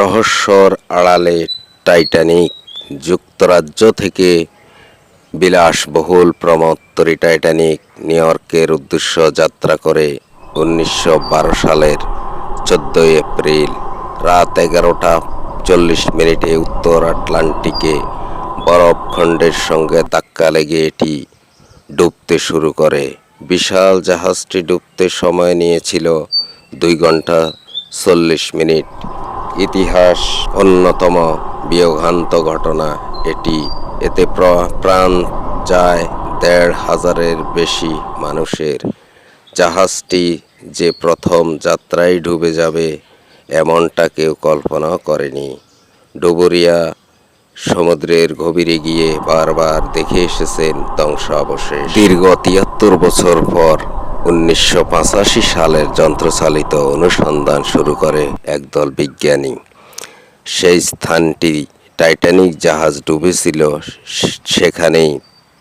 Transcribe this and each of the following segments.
রহস্যর আড়ালে টাইটানিক যুক্তরাজ্য থেকে বিলাসবহুল প্রমত্তরী টাইটানিক নিউ ইয়র্কের উদ্দেশ্য যাত্রা করে উনিশশো বারো সালের চোদ্দোই এপ্রিল রাত এগারোটা চল্লিশ মিনিটে উত্তর আটলান্টিকে বরফখণ্ডের সঙ্গে ধাক্কা লেগে এটি ডুবতে শুরু করে। বিশাল জাহাজটি ডুবতে সময় নিয়েছিল দুই ঘণ্টা চল্লিশ মিনিট। ইতিহাস, অন্যতম বিয়োগান্ত ঘটনা এটি। এতে প্র- প্রাণ যায় দেড় হাজারের বেশি মানুষের। জাহাজটি যে প্রথম যাত্রায় ডুবে যাবে, এমনটা কেউ কল্পনা করেনি। ডুবুরিয়া সমুদ্রের গভীরে গিয়ে বারবার দেখে এসেছেন ধ্বংসাবশেষ। দীর্ঘ তিয়াত্তর বছর পর উনিশশো পঁচাশি সালের যন্ত্রচালিত অনুসন্ধান শুরু করে একদল বিজ্ঞানী। সেই স্থানটি টাইটানিক জাহাজ ডুবেছিল, সেখানেই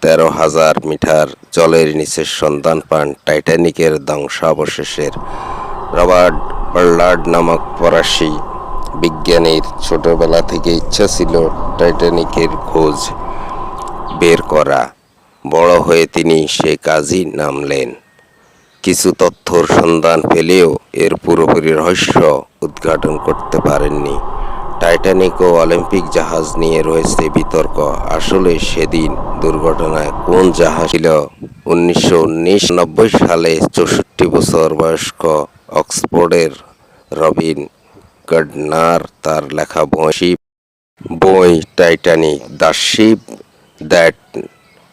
তেরো হাজার মিটার জলের নিচে সন্ধান পান টাইটানিকের ধ্বংসাবশেষের রবার্ট বার্লার্ড নামক ফরাসি বিজ্ঞানীর ছোটবেলা থেকে ইচ্ছা ছিল টাইটানিকের খোঁজ বের করা। বড় হয়ে তিনি সে কাজই নামলেন। কিছু তথ্যর সন্ধান পেলেও এর পুরোপুরি রহস্য উদ্ঘাটন করতে পারেননি। টাইটানিক ও অলিম্পিক জাহাজ নিয়ে রয়েছে বিতর্ক। আসলে সেদিন দুর্ঘটনায় কোন জাহাজ ছিল? উনিশশো নব্বই সালে চৌষট্টি বছর বয়স্ক অক্সফোর্ডের রবিন গার্ডনার তার লেখা বই বই Titanic, the ship that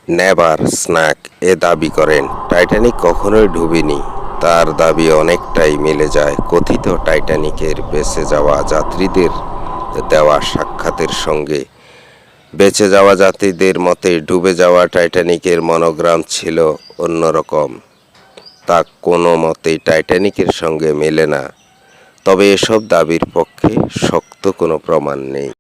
never sank এ দাবি করেন। টাইটানিক কখনোই ডুবিনি। তার দাবি অনেকটাই মিলে যায়। কথিত টাইটানিকের বেঁচে যাওয়া যাত্রীদের দেওয়া সাক্ষাতের সঙ্গে। বেঁচে যাওয়া যাত্রীদের মতে ডুবে যাওয়া টাইটানিকের মনোগ্রাম ছিল অন্যরকম। তা কোনো মতেই টাইটানিকের সঙ্গে মেলে না। তবে এসব দাবির পক্ষে শক্ত কোনো প্রমাণ নেই।